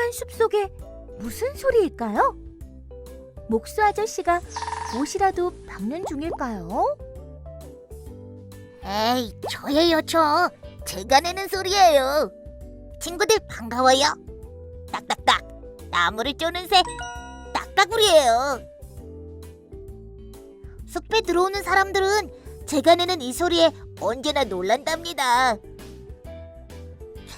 험한 숲속에 무슨 소리일까요? 목수 아저씨가 무엇이라도 박는 중일까요? 에이, 저예요, 저. 제가 내는 소리예요. 친구들 반가워요. 딱딱딱. 나무를 쪼는 새 딱따구리예요. 숲에 들어오는 사람들은 제가 내는 이 소리에 언제나 놀란답니다.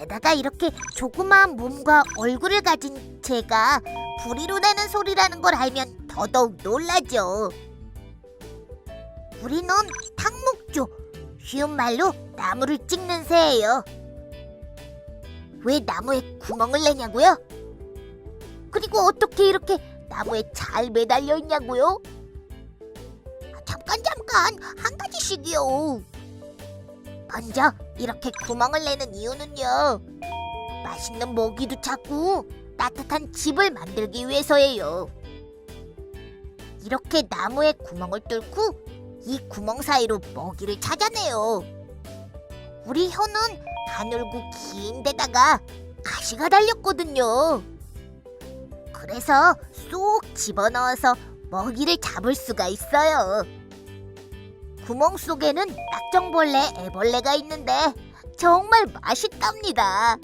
게다가 이렇게 조그마한 몸과 얼굴을 가진 제가 부리로 내는 소리라는 걸 알면 더더욱 놀라죠. 우리는 탕목조, 쉬운 말로 나무를 찍는 새예요. 왜 나무에 구멍을 내냐고요? 그리고 어떻게 이렇게 나무에 잘 매달려 있냐고요? 아, 잠깐 잠깐 한 가지씩이요. 먼저 이렇게 구멍을 내는 이유는요. 맛있는 먹이도 찾고 따뜻한 집을 만들기 위해서예요. 이렇게 나무에 구멍을 뚫고 이 구멍 사이로 먹이를 찾아내요. 우리 혀는 가늘고 긴 데다가 가시가 달렸거든요. 그래서 쏙 집어넣어서 먹이를 잡을 수가 있어요. 구멍 속에는 딱정벌레, 애벌레가 있는데 정말 맛있답니다.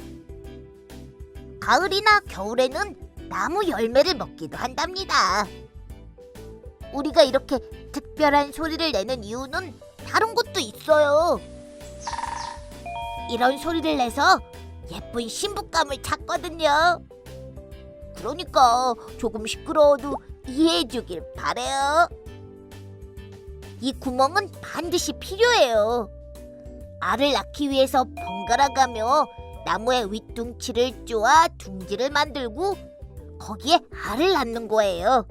가을이나 겨울에는 나무 열매를 먹기도 한답니다. 우리가 이렇게 특별한 소리를 내는 이유는 다른 것도 있어요. 이런 소리를 내서 예쁜 신부감을 찾거든요. 그러니까 조금 시끄러워도 이해해 주길 바래요. 이 구멍은 반드시 필요해요. 알을 낳기 위해서 번갈아 가며 나무의 윗둥치를 쪼아 둥지를 만들고 거기에 알을 낳는 거예요.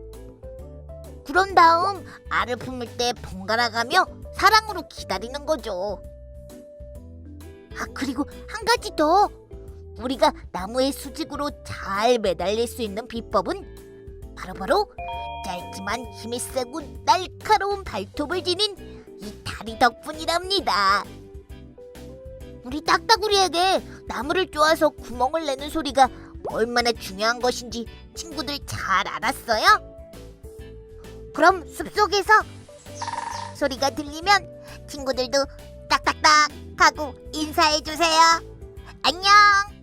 그런 다음 알을 품을 때 번갈아 가며 사랑으로 기다리는 거죠. 아, 그리고 한 가지 더. 우리가 나무의 수직으로 잘 매달릴 수 있는 비법은 바로바로 짧지만 힘이 세고 날카로운 발톱을 지닌 이 다리 덕분이랍니다. 우리 딱따구리에게 나무를 쪼아서 구멍을 내는 소리가 얼마나 중요한 것인지 친구들 잘 알았어요? 그럼 숲속에서 소리가 들리면 친구들도 딱딱딱 하고 인사해 주세요. 안녕.